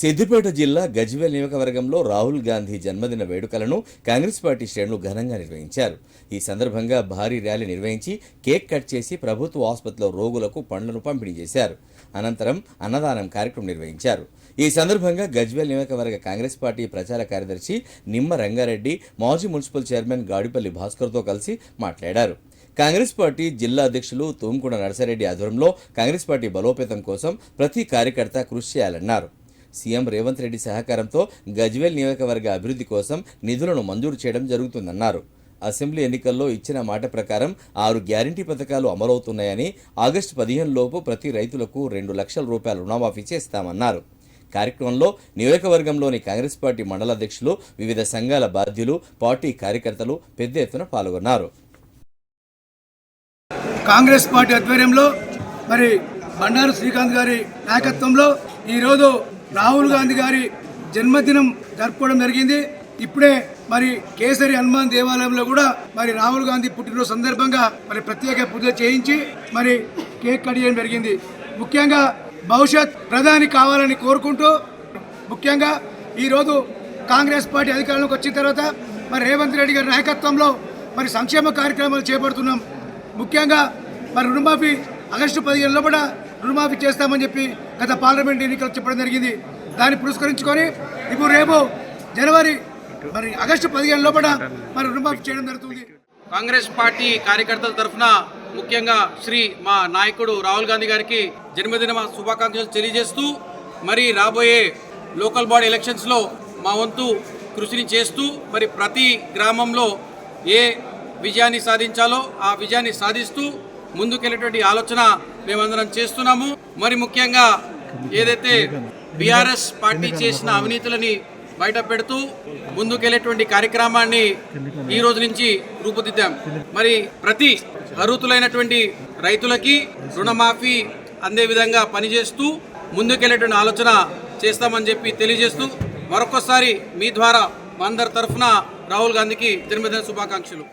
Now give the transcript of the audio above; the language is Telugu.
సిద్దిపేట జిల్లా గజ్వేల్ నియోజకవర్గంలో రాహుల్ గాంధీ జన్మదిన వేడుకలను కాంగ్రెస్ పార్టీ శ్రేణులు ఘనంగా నిర్వహించారు. ఈ సందర్భంగా భారీ ర్యాలీ నిర్వహించి కేక్ కట్ చేసి ప్రభుత్వ ఆసుపత్రిలో రోగులకు పండ్లను పంపిణీ చేశారు. అనంతరం అన్నదానం కార్యక్రమం నిర్వహించారు. ఈ సందర్భంగా గజ్వేల్ నియోజకవర్గ కాంగ్రెస్ పార్టీ ప్రచార కార్యదర్శి నిమ్మ రంగారెడ్డి మాజీ మున్సిపల్ చైర్మన్ గాడిపల్లి భాస్కర్తో కలిసి మాట్లాడారు. కాంగ్రెస్ పార్టీ జిల్లా అధ్యక్షులు తూమ్కుండ నరసారెడ్డి ఆధ్వర్యంలో కాంగ్రెస్ పార్టీ బలోపేతం కోసం ప్రతి కార్యకర్త కృషి చేయాలన్నారు. సీఎం రేవంత్ రెడ్డి సహకారంతో గజ్వేల్ నియోజకవర్గ అభివృద్ధి కోసం నిధులను మంజూరు చేయడం జరుగుతుందన్నారు. అసెంబ్లీ ఎన్నికల్లో ఇచ్చిన మాట ప్రకారం ఆరు గ్యారంటీ పథకాలు అమలవుతున్నాయని ఆగస్టు పదిహేను లోపు ప్రతి రైతులకు రెండు లక్షల రూపాయల రుణమాఫీ చేస్తామన్నారు. కార్యక్రమంలో నియోజకవర్గంలోని కాంగ్రెస్ పార్టీ మండల అధ్యక్షులు వివిధ సంఘాల బాధ్యులు పార్టీ కార్యకర్తలు పెద్ద ఎత్తున పాల్గొన్నారు. కాంగ్రెస్ పార్టీ ఆధ్వర్యంలో మరి బండారు శ్రీకాంత్ గారి నాయకత్వంలో ఈరోజు రాహుల్ గాంధీ గారి జన్మదినం జరుపుకోవడం జరిగింది. ఇప్పుడే మరి కేసరి హనుమాన్ దేవాలయంలో కూడా మరి రాహుల్ గాంధీ పుట్టినరోజు సందర్భంగా మరి ప్రత్యేక పూజ చేయించి మరి కేక్ కట్ చేయడం జరిగింది. ముఖ్యంగా భవిష్యత్ ప్రధాని కావాలని కోరుకుంటూ ముఖ్యంగా ఈరోజు కాంగ్రెస్ పార్టీ అధికారంలోకి వచ్చిన తర్వాత మరి రేవంత్ రెడ్డి గారి నాయకత్వంలో మరి సంక్షేమ కార్యక్రమాలు చేపడుతున్నాం. ముఖ్యంగా మరి రుణమాఫీ ఆగస్టు పదిహేను లోపల రుణమాఫీ చేస్తామని చెప్పి గత పార్లమెంట్ ఎన్నికలు చెప్పడం జరిగింది. దాన్ని పురస్కరించుకొని ఇప్పుడు రేపు జనవరి మరి ఆగస్టు పదిహేను లోపల మరి రుణమాఫీ చేయడం జరుగుతుంది. కాంగ్రెస్ పార్టీ కార్యకర్తల తరఫున ముఖ్యంగా శ్రీ మా నాయకుడు రాహుల్ గాంధీ గారికి జన్మదిన శుభాకాంక్షలు తెలియజేస్తూ మరి రాబోయే లోకల్ బాడీ ఎలక్షన్స్లో మా వంతు కృషిని చేస్తూ మరి ప్రతి గ్రామంలో ఏ విజయాన్ని సాధించాలో ఆ విజయాన్ని సాధిస్తూ ముందుకెళ్ళేటువంటి ఆలోచన మేమందరం చేస్తున్నాము. మరి ముఖ్యంగా ఏదైతే బీఆర్ఎస్ పార్టీ చేసిన అవినీతులని బయట పెడుతూ ముందుకెళ్ళేటువంటి కార్యక్రమాన్ని ఈ రోజు నుంచి రూపుదిద్దాం. మరి ప్రతి అర్హుతులైనటువంటి రైతులకి రుణమాఫీ అందే విధంగా పనిచేస్తూ ముందుకెళ్ళేటువంటి ఆలోచన చేస్తామని చెప్పి తెలియజేస్తూ మరొకసారి మీ ద్వారా మా అందరి తరఫున రాహుల్ గాంధీకి జన్మదిన శుభాకాంక్షలు.